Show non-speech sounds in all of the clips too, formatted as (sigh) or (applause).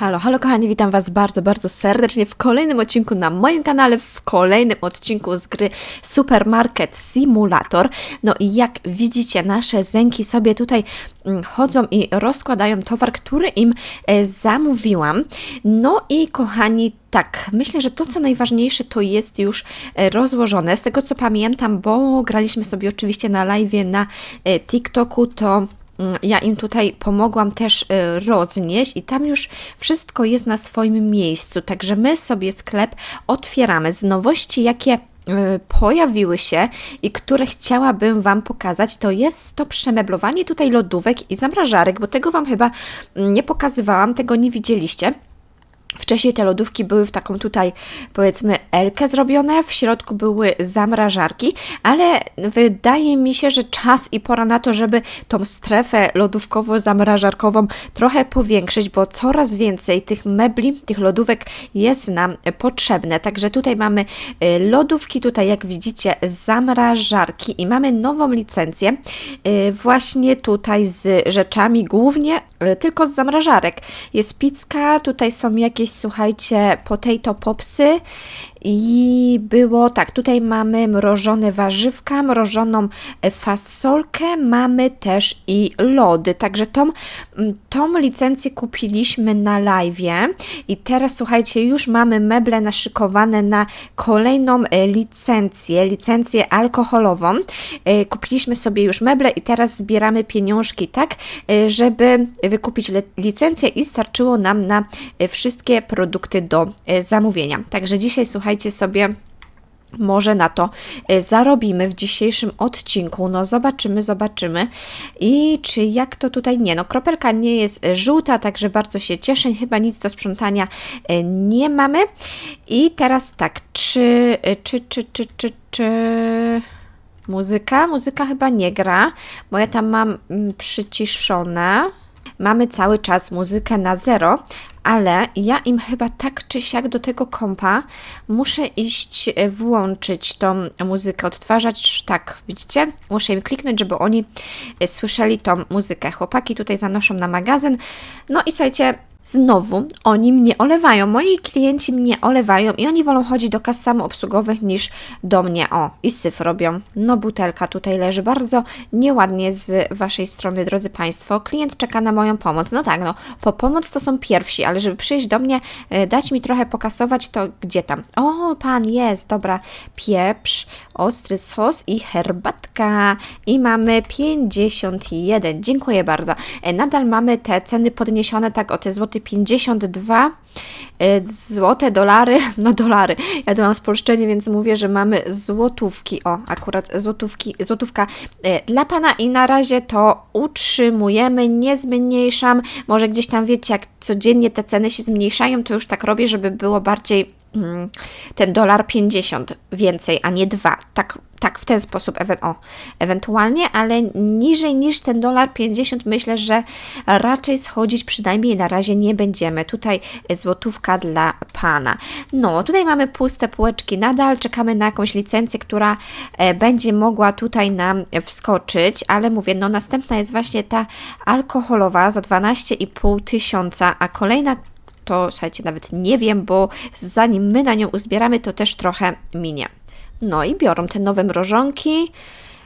Halo, halo kochani, witam Was bardzo, bardzo serdecznie w kolejnym odcinku na moim kanale, w kolejnym odcinku z gry Supermarket Simulator. No i jak widzicie, nasze zęki sobie tutaj mm, chodzą i rozkładają towar, który im e, zamówiłam. No i kochani, tak, myślę, że to co najważniejsze to jest już e, rozłożone. Z tego co pamiętam, bo graliśmy sobie oczywiście na live na e, TikToku, to ja im tutaj pomogłam też y, roznieść i tam już wszystko jest na swoim miejscu. Także my sobie sklep otwieramy. Z nowości, jakie y, pojawiły się i które chciałabym Wam pokazać, to jest to przemeblowanie tutaj lodówek i zamrażarek, bo tego Wam chyba mm, nie pokazywałam, tego nie widzieliście. Wcześniej te lodówki były w taką tutaj, powiedzmy, elkę zrobione, w środku były zamrażarki, ale wydaje mi się, że czas i pora na to, żeby tą strefę lodówkowo-zamrażarkową trochę powiększyć, bo coraz więcej tych mebli, tych lodówek jest nam potrzebne. Także tutaj mamy y, lodówki, tutaj jak widzicie zamrażarki i mamy nową licencję y, właśnie tutaj z rzeczami głównie y, tylko z zamrażarek. Jest pizka, tutaj są jakieś jakieś, słuchajcie, potato popsy i było tak, tutaj mamy mrożone warzywka, mrożoną fasolkę, mamy też i lody. Także tą, tą licencję kupiliśmy na live i teraz słuchajcie, już mamy meble naszykowane na kolejną e, licencję, licencję alkoholową. E, kupiliśmy sobie już meble i teraz zbieramy pieniążki, tak, e, żeby wykupić licencję i starczyło nam na wszystkie produkty do zamówienia. Także dzisiaj słuchajcie, słuchajcie sobie może na to e, zarobimy w dzisiejszym odcinku. No zobaczymy, zobaczymy. I czy jak to tutaj nie? No kropelka nie jest e, żółta, także bardzo się cieszę. Chyba nic do sprzątania e, nie mamy. I teraz tak, czy, czy, czy, czy, czy, czy... Muzyka? Muzyka chyba nie gra, bo ja tam mam mm, przyciszone. Mamy cały czas muzykę na zero, ale ja im chyba tak czy siak do tego kompa muszę iść e, włączyć tą muzykę, odtwarzać, tak, widzicie? Muszę im kliknąć, żeby oni e, słyszeli tą muzykę. Chłopaki tutaj zanoszą na magazyn. No i słuchajcie, Znowu oni mnie olewają, moi klienci mnie olewają i oni wolą chodzić do kas samoobsługowych niż do mnie. O, i syf robią. No butelka tutaj leży bardzo nieładnie z Waszej strony, drodzy Państwo. Klient czeka na moją pomoc. No tak, no, po pomoc to są pierwsi, ale żeby przyjść do mnie, e, dać mi trochę pokasować, to gdzie tam? O, Pan jest, dobra, pieprz, ostry sos i herbatka. I mamy 51. Dziękuję bardzo. E, nadal mamy te ceny podniesione tak o te złoty 52 e, złote, dolary, (laughs) no dolary. Ja tu mam spolszczenie, więc mówię, że mamy złotówki. O, akurat złotówki, złotówka e, dla Pana i na razie to utrzymujemy, nie zmniejszam. Może gdzieś tam wiecie, jak codziennie te ceny się zmniejszają, to już tak robię, żeby było bardziej ten dolar 50 więcej, a nie dwa. Tak tak, w ten sposób o, ewentualnie, ale niżej niż ten dolar 50 myślę, że raczej schodzić przynajmniej na razie nie będziemy. Tutaj złotówka dla Pana. No, tutaj mamy puste półeczki nadal, czekamy na jakąś licencję, która e, będzie mogła tutaj nam wskoczyć, ale mówię, no następna jest właśnie ta alkoholowa za 12,5 tysiąca, a kolejna to słuchajcie, nawet nie wiem, bo zanim my na nią uzbieramy, to też trochę minie. No i biorą te nowe mrożonki.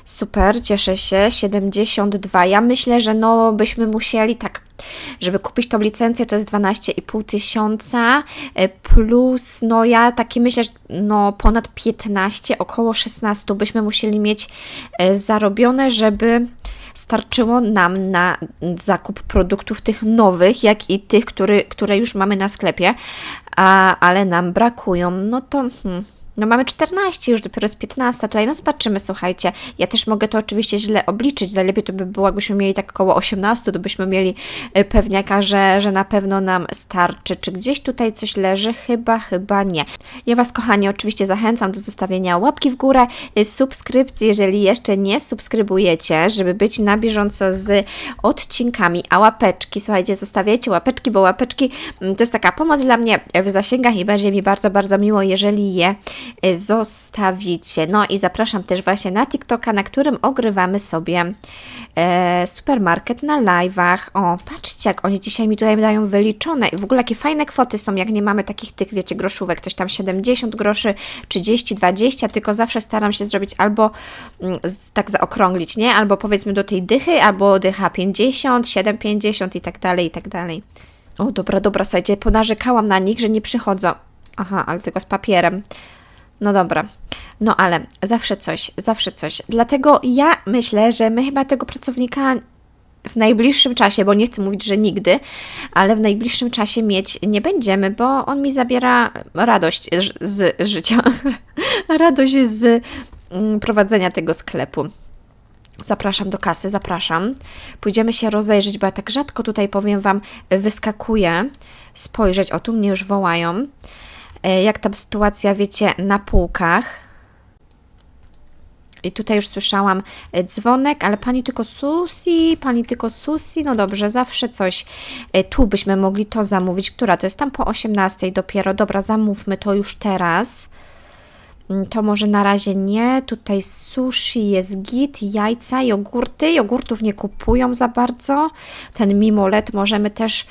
Super, cieszę się. 72. Ja myślę, że no byśmy musieli tak, żeby kupić tą licencję, to jest 12,5 tysiąca e, plus, no ja takie myślę, że no ponad 15, około 16 byśmy musieli mieć e, zarobione, żeby starczyło nam na zakup produktów tych nowych, jak i tych, który, które już mamy na sklepie, a, ale nam brakują. No to hmm, no mamy 14, już dopiero jest 15 tutaj, no zobaczymy, słuchajcie. Ja też mogę to oczywiście źle obliczyć, najlepiej to by było, jakbyśmy mieli tak około 18, to byśmy mieli y, pewniaka, że, że na pewno nam starczy. Czy gdzieś tutaj coś leży? Chyba, chyba nie. Ja Was, kochani, oczywiście zachęcam do zostawienia łapki w górę, y, subskrypcji, jeżeli jeszcze nie subskrybujecie, żeby być na bieżąco z odcinkami, a łapeczki, słuchajcie, zostawiajcie łapeczki, bo łapeczki mm, to jest taka pomoc dla mnie w zasięgach i będzie mi bardzo, bardzo miło, jeżeli je zostawicie. No i zapraszam też właśnie na TikToka, na którym ogrywamy sobie e, supermarket na live'ach. O, patrzcie, jak oni dzisiaj mi tutaj dają wyliczone. I w ogóle jakie fajne kwoty są, jak nie mamy takich tych, wiecie, groszówek. Coś tam 70 groszy, 30, 20, tylko zawsze staram się zrobić albo mm, z- tak zaokrąglić, nie? Albo powiedzmy do tej dychy, albo dycha 50, 7,50 i tak dalej, i tak dalej. O, dobra, dobra, słuchajcie, ponarzekałam na nich, że nie przychodzą. Aha, ale tylko z papierem. No dobra. No ale zawsze coś, zawsze coś. Dlatego ja myślę, że my chyba tego pracownika w najbliższym czasie, bo nie chcę mówić, że nigdy, ale w najbliższym czasie mieć nie będziemy, bo on mi zabiera radość z życia. (laughs) radość z mm, prowadzenia tego sklepu. Zapraszam do kasy, zapraszam. Pójdziemy się rozejrzeć, bo ja tak rzadko tutaj powiem Wam, wyskakuję, spojrzeć. O, tu mnie już wołają. E, Jak tam sytuacja, wiecie, na półkach. I tutaj już słyszałam e, dzwonek, ale pani tylko susi, pani tylko susi, no dobrze, zawsze coś. E, Tu byśmy mogli to zamówić. Która to jest tam po 18 dopiero? Dobra, zamówmy to już teraz. Mm, To może na razie nie. Tutaj sushi jest git, jajca, jogurty. Jogurtów nie kupują za bardzo. Ten mimolet możemy też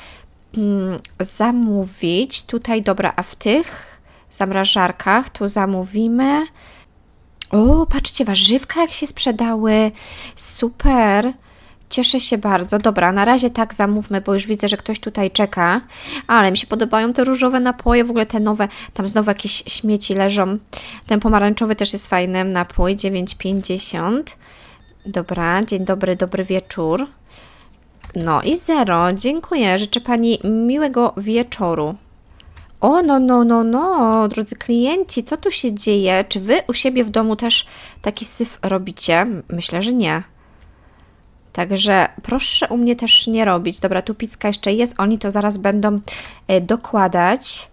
zamówić. Tutaj dobra, a w tych zamrażarkach tu zamówimy. O, patrzcie, warzywka jak się sprzedały. Super. Cieszę się bardzo. Dobra, na razie tak zamówmy, bo już widzę, że ktoś tutaj czeka. Ale mi się podobają te różowe napoje, w ogóle te nowe, tam znowu jakieś śmieci leżą. Ten pomarańczowy też jest fajny napój, 9,50. Dobra, dzień dobry, dobry wieczór. No i zero, dziękuję. Życzę Pani miłego wieczoru. O, no, no, no, no, drodzy klienci, co tu się dzieje? Czy Wy u siebie w domu też taki syf robicie? Myślę, że nie. Także proszę u mnie też nie robić. Dobra, tu pizka jeszcze jest, oni to zaraz będą e, dokładać.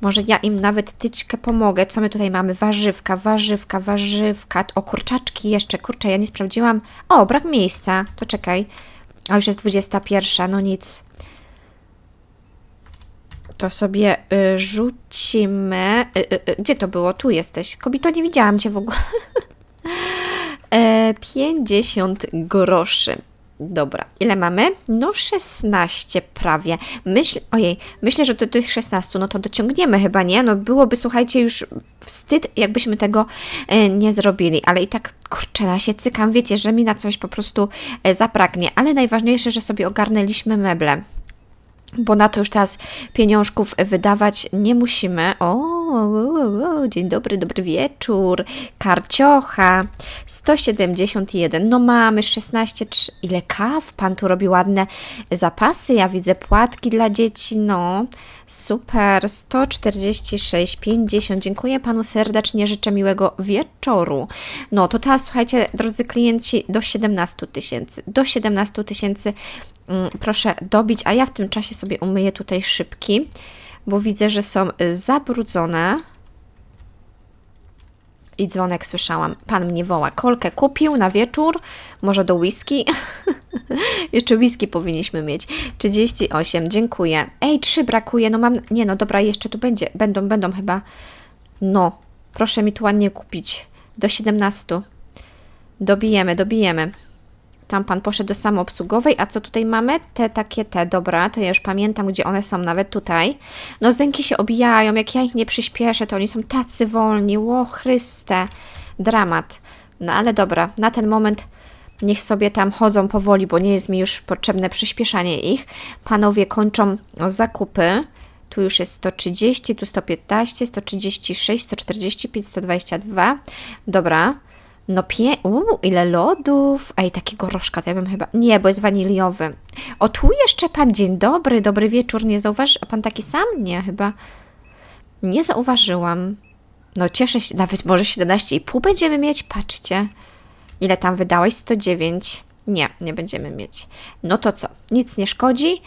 Może ja im nawet tyczkę pomogę. Co my tutaj mamy? Warzywka, warzywka, warzywka. O, kurczaczki jeszcze. Kurczę, ja nie sprawdziłam. O, brak miejsca. To czekaj. A już jest 21, no nic. To sobie y, rzucimy. Y, y, gdzie to było? Tu jesteś. Kobito, nie widziałam cię w ogóle. (laughs) e, 50 groszy. Dobra, ile mamy? No 16 prawie. Myśl, ojej, myślę, że do tych 16, no to dociągniemy chyba, nie? No byłoby, słuchajcie, już wstyd, jakbyśmy tego e, nie zrobili, ale i tak, kurczę, ja się cykam, wiecie, że mi na coś po prostu e, zapragnie, ale najważniejsze, że sobie ogarnęliśmy meble bo na to już teraz pieniążków wydawać nie musimy. O, o, o, dzień dobry, dobry wieczór. Karciocha 171. No mamy 16. trz- Ile kaw? Pan tu robi ładne zapasy. Ja widzę płatki dla dzieci. No, super. 146,50. Dziękuję panu serdecznie. Życzę miłego wieczoru. No to teraz słuchajcie, drodzy klienci, do 17 tysięcy. Do 17 tysięcy mm, proszę dobić, a ja w tym czasie sobie umyję tutaj szybki, bo widzę, że są zabrudzone. I dzwonek słyszałam. Pan mnie woła. Kolkę kupił na wieczór, może do whisky. (laughs) jeszcze whisky powinniśmy mieć. 38, dziękuję. Ej, trzy brakuje. No mam. Nie, no dobra, jeszcze tu będzie. Będą, będą chyba. No, proszę mi tu ładnie kupić. Do 17. Dobijemy, dobijemy. Tam pan poszedł do samoobsługowej, a co tutaj mamy? Te takie, te, dobra, to ja już pamiętam, gdzie one są, nawet tutaj. No zęki się obijają, jak ja ich nie przyspieszę, to oni są tacy wolni, ło Chryste, dramat. No ale dobra, na ten moment niech sobie tam chodzą powoli, bo nie jest mi już potrzebne przyspieszanie ich. Panowie kończą zakupy. Tu już jest 130, tu 115, 136, 145, 122. Dobra. No pie... Uuu, ile lodów. Ej, takiego rożka to ja bym chyba... Nie, bo jest waniliowy. O, tu jeszcze pan, dzień dobry, dobry wieczór. Nie zauważ... A pan taki sam? Nie, chyba... Nie zauważyłam. No cieszę się, nawet może 17,5 będziemy mieć, patrzcie. Ile tam wydałeś? 109. Nie, nie będziemy mieć. No to co? Nic nie szkodzi.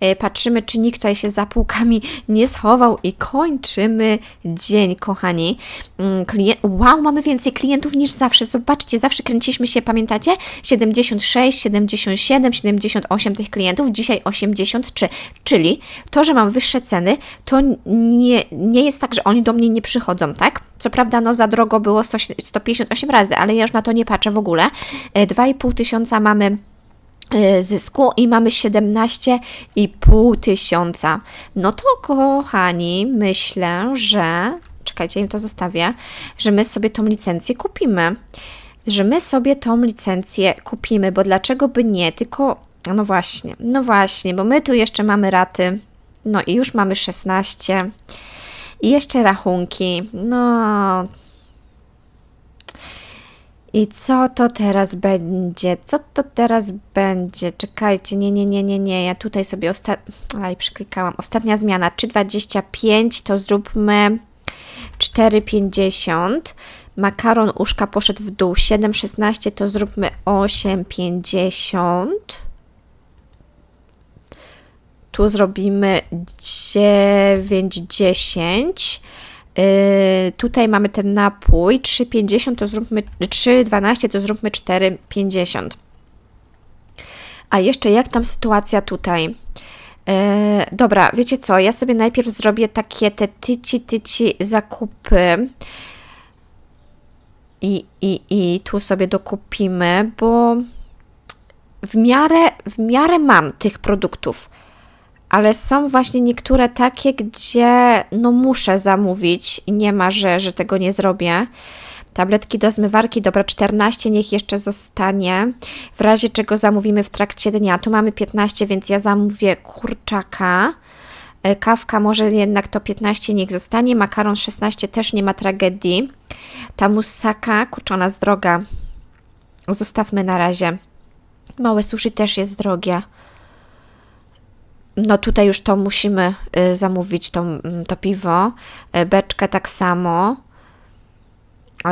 E, patrzymy, czy nikt tutaj się za półkami nie schował i kończymy dzień, kochani. Mm, Klient... Wow, mamy więcej klientów niż zawsze. Zobaczcie, zawsze kręciliśmy się, pamiętacie? 76, 77, 78 tych klientów, dzisiaj 83. Czyli to, że mam wyższe ceny, to nie, nie jest tak, że oni do mnie nie przychodzą, tak? Co prawda, no za drogo było 100, 158 razy, ale ja już na to nie patrzę w ogóle. E, 2,5 tysiąca mamy e, zysku i mamy 17,5 tysiąca. No to kochani, myślę, że czekajcie, im to zostawię, że my sobie tą licencję kupimy. Że my sobie tą licencję kupimy, bo dlaczego by nie? Tylko, no właśnie, no właśnie, bo my tu jeszcze mamy raty, no i już mamy 16. I jeszcze rachunki. No. I co to teraz będzie? Co to teraz będzie? Czekajcie, nie, nie, nie, nie, nie. Ja tutaj sobie ostat... Aj, przyklikałam. Ostatnia zmiana. 3,25 to zróbmy 4,50. Makaron uszka poszedł w dół. 7,16 to zróbmy 8,50. Tu zrobimy 9,10. Yy, tutaj mamy ten napój 3,50 to zróbmy 3,12 to zróbmy 4,50. A jeszcze jak tam sytuacja tutaj? Yy, dobra, wiecie co? Ja sobie najpierw zrobię takie te tyci tyci zakupy. I, i, I tu sobie dokupimy, bo w miarę, w miarę mam tych produktów ale są właśnie niektóre takie, gdzie no muszę zamówić i nie ma, że, że tego nie zrobię. Tabletki do zmywarki, dobra, 14 niech jeszcze zostanie. W razie czego zamówimy w trakcie dnia. Tu mamy 15, więc ja zamówię kurczaka. E, kawka może jednak to 15 niech zostanie. Makaron 16 też nie ma tragedii. Ta musaka, kurczę, ona jest droga. Zostawmy na razie. Małe sushi też jest drogie. No tutaj już to musimy y, zamówić, to, mm, to piwo. Y, beczkę tak samo.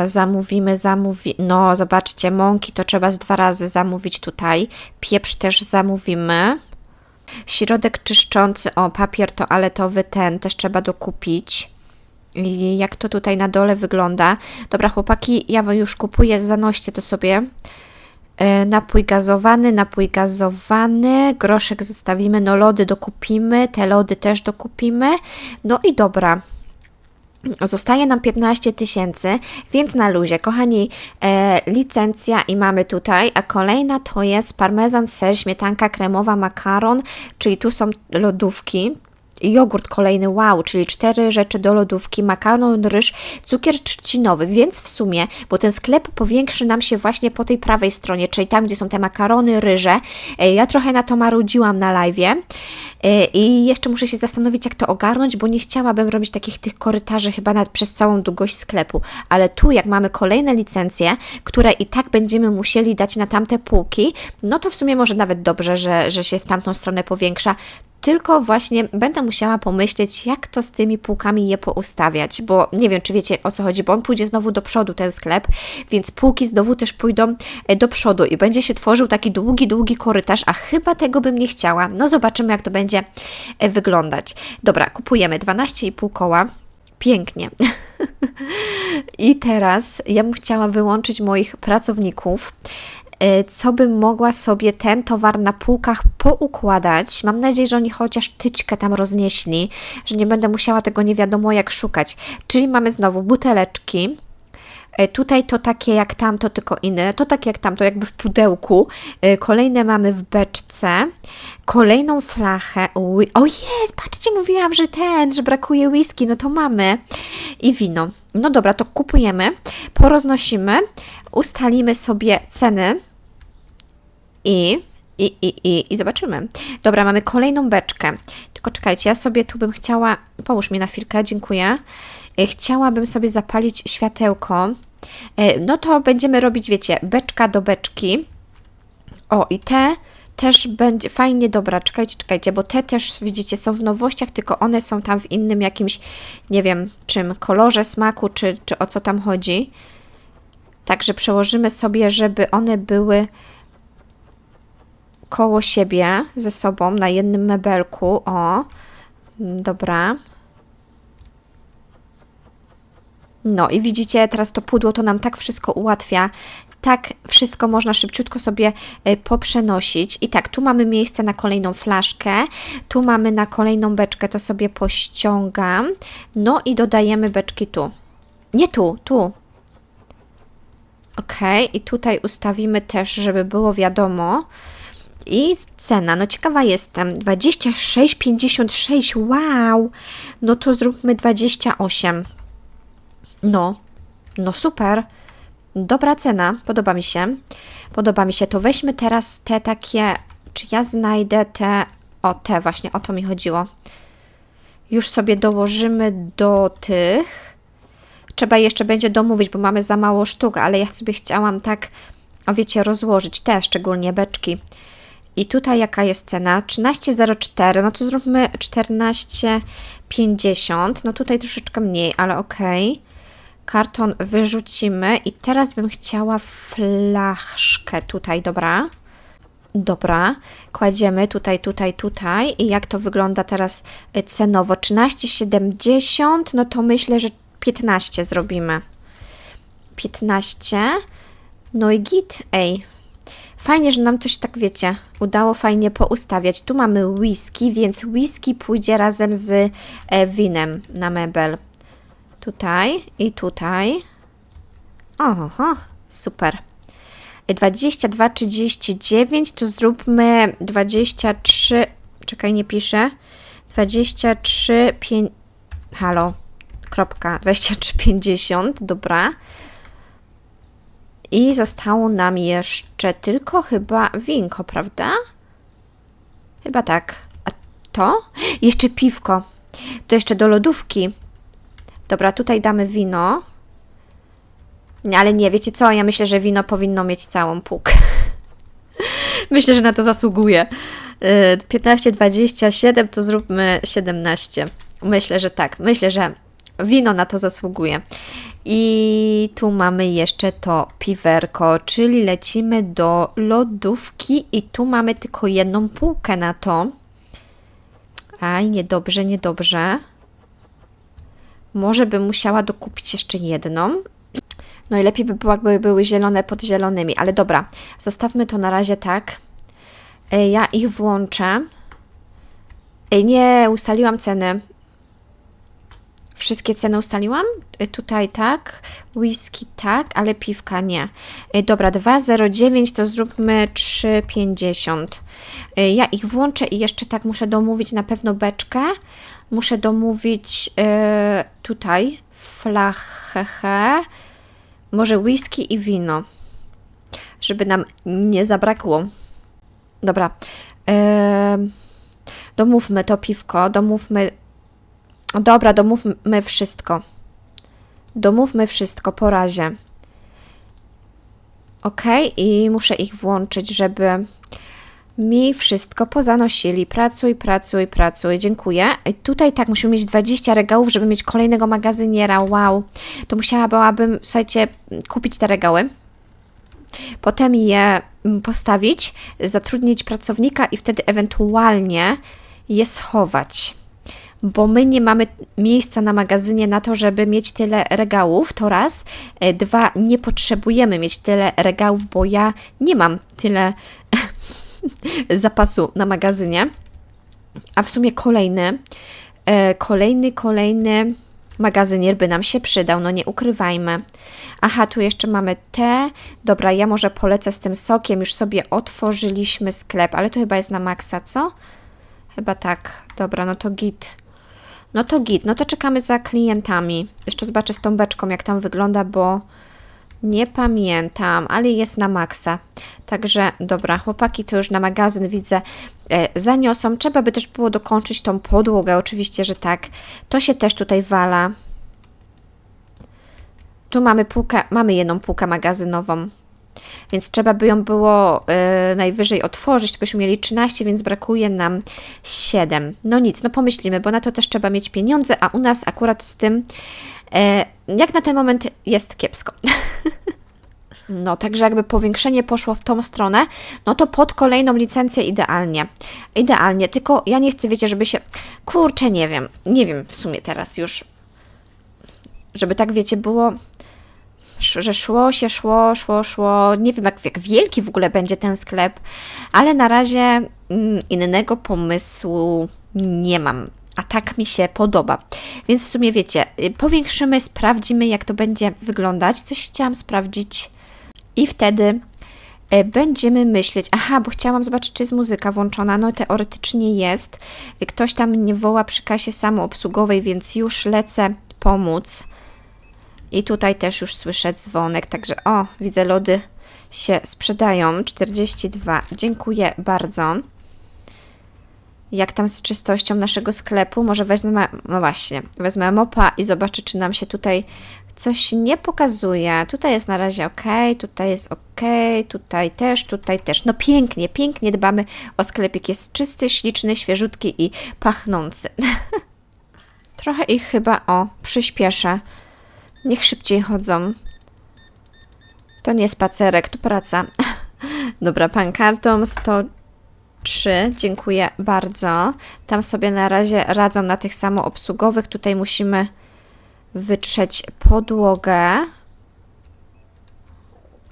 Zamówimy, zamówi... No, zobaczcie, mąki to trzeba z dwa razy zamówić tutaj. Pieprz też zamówimy. Środek czyszczący, o, papier toaletowy ten też trzeba dokupić. I jak to tutaj na dole wygląda. Dobra, chłopaki, ja już kupuję, zanoście to sobie. E, napój gazowany, napój gazowany, groszek zostawimy, no lody dokupimy, te lody też dokupimy. No i dobra, Zostaje nam 15 tysięcy, więc na luzie. Kochani, e, licencja i mamy tutaj, a kolejna to jest parmezan, ser, śmietanka kremowa, makaron, czyli tu są lodówki, jogurt kolejny, wow, czyli cztery rzeczy do lodówki, makaron, ryż, cukier trzcinowy, więc w sumie, bo ten sklep powiększy nam się właśnie po tej prawej stronie, czyli tam, gdzie są te makarony, ryże. E, ja trochę na to marudziłam na live'ie. E, i jeszcze muszę się zastanowić, jak to ogarnąć, bo nie chciałabym robić takich tych korytarzy chyba przez całą długość sklepu, ale tu jak mamy kolejne licencje, które i tak będziemy musieli dać na tamte półki, no to w sumie może nawet dobrze, że, że się w tamtą stronę powiększa, tylko właśnie będę musiała pomyśleć, jak to z tymi półkami je poustawiać, bo nie wiem, czy wiecie o co chodzi, bo on pójdzie znowu do przodu, ten sklep, więc półki znowu też pójdą e, do przodu i będzie się tworzył taki długi, długi korytarz, a chyba tego bym nie chciała. No zobaczymy, jak to będzie e, wyglądać. Dobra, kupujemy 12,5 koła. Pięknie. (laughs) I teraz ja bym chciała wyłączyć moich pracowników co bym mogła sobie ten towar na półkach poukładać. Mam nadzieję, że oni chociaż tyczkę tam roznieśli, że nie będę musiała tego nie wiadomo jak szukać. Czyli mamy znowu buteleczki, y, Tutaj to takie jak tamto, tylko inne. To takie jak tamto, jakby w pudełku. Y, kolejne mamy w beczce. Kolejną flachę. O jest, patrzcie, mówiłam, że ten, że brakuje whisky. No to mamy. I wino. No dobra, to kupujemy, poroznosimy, ustalimy sobie ceny i, i, i, i, i zobaczymy. Dobra, mamy kolejną beczkę. Tylko czekajcie, ja sobie tu bym chciała. Połóż mi na chwilkę, dziękuję. E, chciałabym sobie zapalić światełko. E, no to będziemy robić, wiecie, beczka do beczki. O, i te też będzie fajnie, dobra, czekajcie, czekajcie, bo te też, widzicie, są w nowościach, tylko one są tam w innym jakimś, nie wiem czym, kolorze, smaku, czy, czy o co tam chodzi. Także przełożymy sobie, żeby one były koło siebie ze sobą na jednym mebelku. O, dobra. No i widzicie, teraz to pudło to nam tak wszystko ułatwia. Tak wszystko można szybciutko sobie y, poprzenosić. I tak, tu mamy miejsce na kolejną flaszkę, tu mamy na kolejną beczkę, to sobie pościągam. No i dodajemy beczki tu. Nie tu, tu. Ok, i tutaj ustawimy też, żeby było wiadomo. I cena, no ciekawa jestem. 26,56, wow! No to zróbmy 28. No, no super. Dobra cena, podoba mi się. Podoba mi się. To weźmy teraz te takie, czy ja znajdę te, o te właśnie, o to mi chodziło. Już sobie dołożymy do tych. Trzeba jeszcze będzie domówić, bo mamy za mało sztuk, ale ja sobie chciałam tak, o wiecie, rozłożyć te szczególnie beczki. I tutaj jaka jest cena? 13,04, no to zróbmy 14,50. No tutaj troszeczkę mniej, ale okej. Karton wyrzucimy i teraz bym chciała flaszkę tutaj, dobra? Dobra, kładziemy tutaj, tutaj, tutaj i jak to wygląda teraz y, cenowo? 13,70, no to myślę, że 15 zrobimy. 15, no i git, ej, Fajnie, że nam coś tak wiecie, udało fajnie poustawiać. Tu mamy whisky, więc whisky pójdzie razem z e, winem na mebel. Tutaj i tutaj. Oho, super. 22,39 to zróbmy 23. Czekaj, nie piszę. 23, 5. Halo, kropka. 23,50, dobra. I zostało nam jeszcze tylko chyba winko, prawda? Chyba tak. A to? Jeszcze piwko. To jeszcze do lodówki. Dobra, tutaj damy wino. Ale nie, wiecie co? Ja myślę, że wino powinno mieć całą półkę. (laughs) myślę, że na to zasługuje. 15, 27 to zróbmy 17. Myślę, że tak. Myślę, że wino na to zasługuje. I tu mamy jeszcze to piwerko, czyli lecimy do lodówki i tu mamy tylko jedną półkę na to. Aj, niedobrze, niedobrze. Może bym musiała dokupić jeszcze jedną. No i lepiej by było, jakby były zielone pod zielonymi, ale dobra, zostawmy to na razie tak. E, ja ich włączę. Nie, ustaliłam ceny. Wszystkie ceny ustaliłam? Y, tutaj tak, whisky tak, ale piwka nie. Y, dobra, 2,09 to zróbmy 3,50. Y, ja ich włączę i jeszcze tak muszę domówić na pewno beczkę. Muszę domówić tutaj flachę, może whisky i wino, żeby nam nie zabrakło. Dobra, domówmy to piwko, domówmy Dobra, domówmy wszystko. Domówmy wszystko po razie. Ok, i muszę ich włączyć, żeby mi wszystko pozanosili. Pracuj, pracuj, pracuj. Dziękuję. I tutaj tak, musimy mieć 20 regałów, żeby mieć kolejnego magazyniera. Wow. To musiałabym, słuchajcie, kupić te regały. Potem je mm, postawić, zatrudnić pracownika i wtedy ewentualnie je schować bo my nie mamy miejsca na magazynie na to, żeby mieć tyle regałów, to raz. E, dwa, nie potrzebujemy mieć tyle regałów, bo ja nie mam tyle (laughs) zapasu na magazynie. A w sumie kolejny, e, kolejny, kolejny magazynier by nam się przydał, no nie ukrywajmy. Aha, tu jeszcze mamy te. Dobra, ja może polecę z tym sokiem, już sobie otworzyliśmy sklep, ale to chyba jest na maksa, co? Chyba tak. Dobra, no to git. No to git, no to czekamy za klientami. Jeszcze zobaczę z tą beczką, jak tam wygląda, bo nie pamiętam, ale jest na maksa. Także dobra, chłopaki to już na magazyn widzę e, zaniosą. Trzeba by też było dokończyć tą podłogę, oczywiście, że tak. To się też tutaj wala. Tu mamy półkę, mamy jedną półkę magazynową więc trzeba by ją było y, najwyżej otworzyć, byśmy mieli 13, więc brakuje nam 7. No nic, no pomyślimy, bo na to też trzeba mieć pieniądze, a u nas akurat z tym, y, jak na ten moment jest kiepsko. (laughs) No, także jakby powiększenie poszło w tą stronę, no to pod kolejną licencję idealnie. Idealnie, tylko ja nie chcę, wiecie, żeby się. Kurczę, nie wiem, nie wiem w sumie teraz już. Żeby tak, wiecie, było. Że szło się, szło, szło, szło. Nie wiem, jak, jak wielki w ogóle będzie ten sklep, ale na razie mm, innego pomysłu nie mam. A tak mi się podoba. Więc w sumie wiecie, y, powiększymy, sprawdzimy, jak to będzie wyglądać. Coś chciałam sprawdzić. I wtedy e, będziemy myśleć, aha, bo chciałam zobaczyć, czy jest muzyka włączona. No teoretycznie jest. E, Ktoś tam mnie woła przy kasie samoobsługowej, więc już lecę pomóc. I tutaj też już słyszę dzwonek, także o, widzę lody się sprzedają. 42. Dziękuję bardzo. Jak tam z czystością naszego sklepu? Może wezmę, no właśnie, wezmę mopa i zobaczę, czy nam się tutaj coś nie pokazuje. Tutaj jest na razie ok, tutaj jest ok, tutaj też, tutaj też. No pięknie, pięknie dbamy o sklepik. Jest czysty, śliczny, świeżutki i pachnący. (laughs) Trochę ich chyba, o, przyspieszę. Niech szybciej chodzą. To nie spacerek, to praca. (laughs) Dobra, pan karton 103, dziękuję bardzo. Tam sobie na razie radzą na tych samoobsługowych. Tutaj musimy wytrzeć podłogę.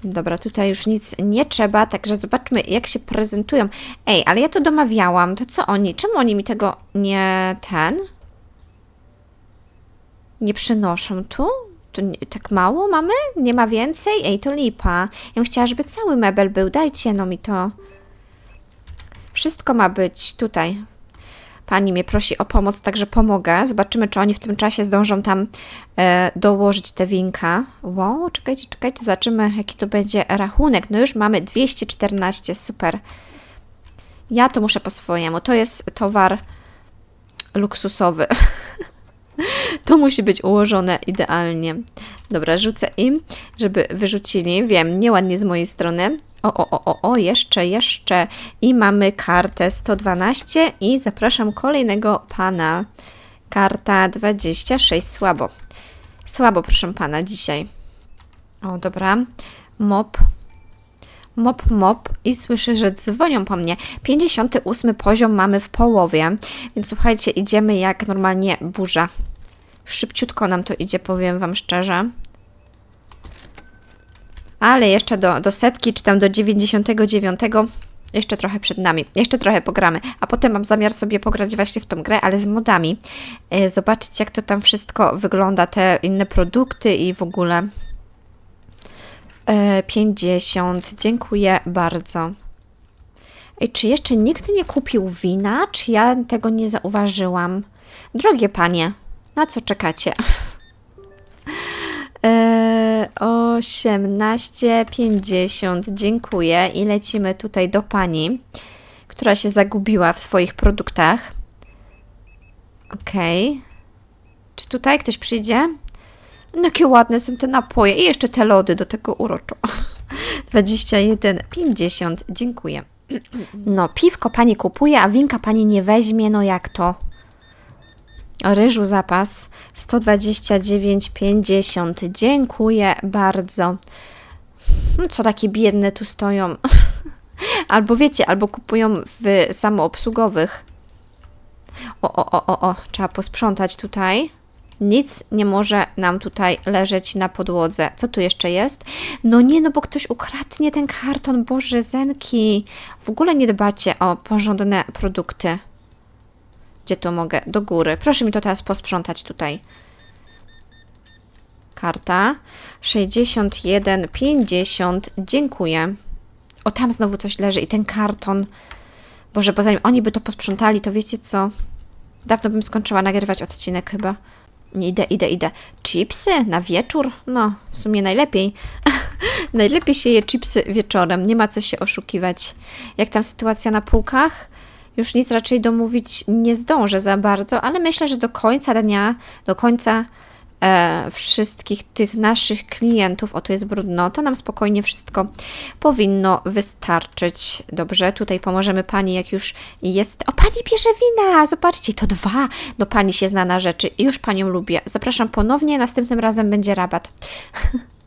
Dobra, tutaj już nic nie trzeba, także zobaczmy, jak się prezentują. Ej, ale ja to domawiałam, to co oni? Czemu oni mi tego nie ten? Nie przynoszą tu? To nie, tak mało mamy? Nie ma więcej? Ej, to lipa. Ja bym chciała, żeby cały mebel był. Dajcie no mi to. Wszystko ma być tutaj. Pani mnie prosi o pomoc, także pomogę. Zobaczymy, czy oni w tym czasie zdążą tam e, dołożyć te winka. Wow, czekajcie, czekajcie, zobaczymy, jaki to będzie rachunek. No już mamy 214, super. Ja to muszę po swojemu. To jest towar luksusowy. (laughs) To musi być ułożone idealnie. Dobra, rzucę im, żeby wyrzucili. Wiem, nieładnie z mojej strony. O, o, o, o, jeszcze, jeszcze. I mamy kartę 112 i zapraszam kolejnego pana. Karta 26, słabo. Słabo, proszę pana, dzisiaj. O, dobra. Mop. Mop, mop i słyszę, że dzwonią po mnie. 58 poziom mamy w połowie, więc słuchajcie, idziemy jak normalnie burza. Szybciutko nam to idzie, powiem Wam szczerze. Ale jeszcze do, do setki, czy tam do 99, jeszcze trochę przed nami. Jeszcze trochę pogramy. A potem mam zamiar sobie pograć właśnie w tą grę, ale z modami. E, Zobaczyć, jak to tam wszystko wygląda, te inne produkty i w ogóle. E, 50, dziękuję bardzo. Ej, czy jeszcze nikt nie kupił wina? Czy ja tego nie zauważyłam? Drogie panie, na co czekacie? (laughs) Eee, 18,50. Dziękuję. I lecimy tutaj do pani, która się zagubiła w swoich produktach. Okej. Czy tutaj ktoś przyjdzie? No, jakie ładne są te napoje. I jeszcze te lody do tego uroczo. 21,50. (laughs) Dziękuję. No, piwko pani kupuje, a winka pani nie weźmie. No jak to? Ryżu zapas 129,50. Dziękuję bardzo. No co takie biedne tu stoją? (laughs) albo wiecie, albo kupują w samoobsługowych. O, o, o, o, o, trzeba posprzątać tutaj. Nic nie może nam tutaj leżeć na podłodze. Co tu jeszcze jest? No nie, no bo ktoś ukradnie ten karton. Boże, zenki. W ogóle nie dbacie o porządne produkty. Gdzie tu mogę? Do góry. Proszę mi to teraz posprzątać tutaj. Karta 61,50. Dziękuję. O, tam znowu coś leży i ten karton. Boże, bo zanim oni by to posprzątali, to wiecie co? Dawno bym skończyła nagrywać odcinek chyba. Nie idę, idę, idę. Chipsy na wieczór? No, w sumie najlepiej. (laughs) najlepiej się je chipsy wieczorem. Nie ma co się oszukiwać. Jak tam sytuacja na półkach? Już nic raczej domówić nie zdążę za bardzo, ale myślę, że do końca dnia, do końca e, wszystkich tych naszych klientów, o tu jest brudno, to nam spokojnie wszystko powinno wystarczyć. Dobrze, tutaj pomożemy pani, jak już jest. O, pani bierze wina! Zobaczcie, to dwa. No, pani się zna na rzeczy i już panią lubię. Zapraszam ponownie, następnym razem będzie rabat. (laughs)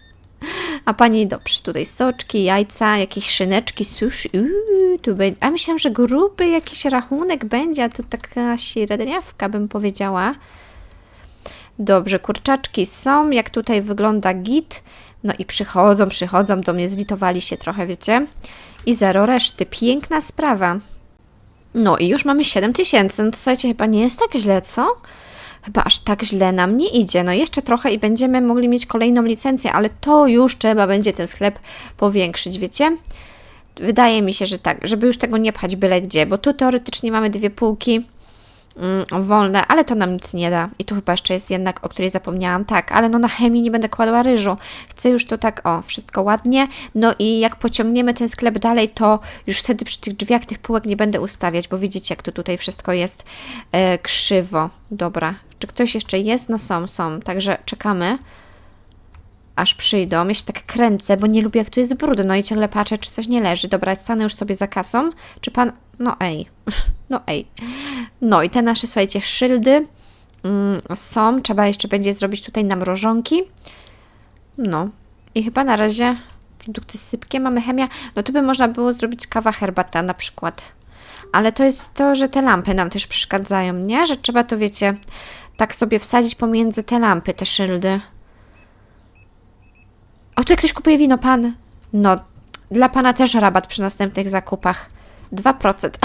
A pani, dobrze, tutaj soczki, jajca, jakieś szyneczki. Uuu, tu będzie. A myślałam, że gruby jakiś rachunek będzie, a tu taka średniawka bym powiedziała. Dobrze, kurczaczki są, jak tutaj wygląda git. No i przychodzą, przychodzą do mnie, zlitowali się trochę, wiecie. I zero reszty. Piękna sprawa. No i już mamy 7 tysięcy. No to słuchajcie, chyba nie jest tak źle, co? Chyba aż tak źle nam nie idzie. No jeszcze trochę i będziemy mogli mieć kolejną licencję, ale to już trzeba będzie ten sklep powiększyć, wiecie? Wydaje mi się, że tak, żeby już tego nie pchać byle gdzie, bo tu teoretycznie mamy dwie półki wolne, ale to nam nic nie da. I tu chyba jeszcze jest jednak, o której zapomniałam. Tak, ale no na chemii nie będę kładła ryżu. Chcę już to tak, o, wszystko ładnie. No i jak pociągniemy ten sklep dalej, to już wtedy przy tych drzwiach tych półek nie będę ustawiać, bo widzicie, jak to tutaj wszystko jest e, krzywo. Dobra. Czy ktoś jeszcze jest? No są, są. Także czekamy aż przyjdą. Ja się tak kręcę, bo nie lubię, jak tu jest brudno i ciągle patrzę, czy coś nie leży. Dobra, stanę już sobie za kasą. Czy pan... No ej. (laughs) No ej. No i te nasze, słuchajcie, szyldy mm, są. Trzeba jeszcze będzie zrobić tutaj namrożonki. No. I chyba na razie produkty sypkie, mamy chemia. No tu by można było zrobić kawa, herbata na przykład. Ale to jest to, że te lampy nam też przeszkadzają, nie? Że trzeba to, wiecie, tak sobie wsadzić pomiędzy te lampy, te szyldy. O, tu ktoś kupuje wino, pan. No, dla pana też rabat przy następnych zakupach. 2%. (laughs)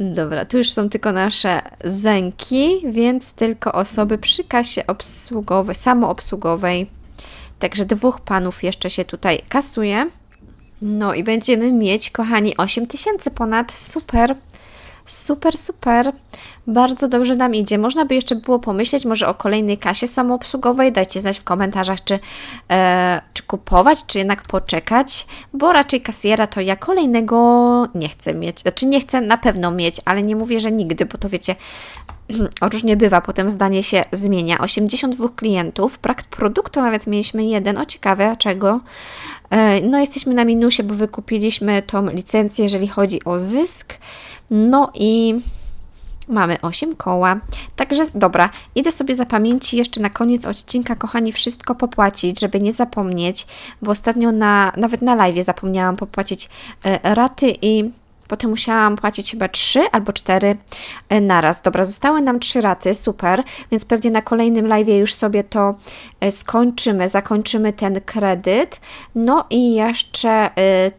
Dobra, tu już są tylko nasze zęki, więc tylko osoby przy kasie obsługowej, samoobsługowej. Także dwóch panów jeszcze się tutaj kasuje. No i będziemy mieć, kochani, 8 tysięcy ponad. Super. Super, super. Bardzo dobrze nam idzie. Można by jeszcze było pomyśleć może o kolejnej kasie samoobsługowej. Dajcie znać w komentarzach, czy, e, czy kupować, czy jednak poczekać, bo raczej kasjera to ja kolejnego nie chcę mieć. Znaczy nie chcę na pewno mieć, ale nie mówię, że nigdy, bo to wiecie, (clears throat) różnie bywa, potem zdanie się zmienia. 82 klientów, brak produktu nawet mieliśmy jeden, o ciekawe, czego. E, No jesteśmy na minusie, bo wykupiliśmy tą licencję, jeżeli chodzi o zysk. No i mamy 8 koła. Także dobra, idę sobie za pamięci jeszcze na koniec odcinka, kochani, wszystko popłacić, żeby nie zapomnieć, bo ostatnio na, nawet na live zapomniałam popłacić e, raty i Potem musiałam płacić chyba 3 albo 4 naraz. Dobra, zostały nam 3 raty, super, więc pewnie na kolejnym live już sobie to e, skończymy, zakończymy ten kredyt. No i jeszcze e,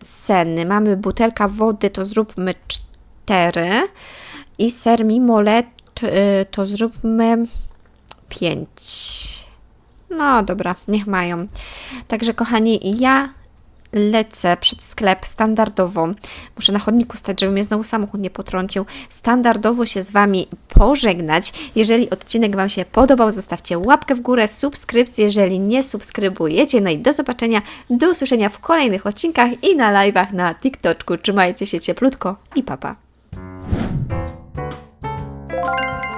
ceny. Mamy butelka wody, to zróbmy 4 i ser mimolet e, to zróbmy 5. No dobra, niech mają. Także kochani, ja lecę przed sklep standardowo, muszę na chodniku stać, żeby mnie znowu samochód nie potrącił, standardowo się z Wami pożegnać. Jeżeli odcinek Wam się podobał, zostawcie łapkę w górę, subskrypcję, jeżeli nie subskrybujecie. No i do zobaczenia, do usłyszenia w kolejnych odcinkach i na live'ach na TikToku. Trzymajcie się cieplutko i papa. Pa.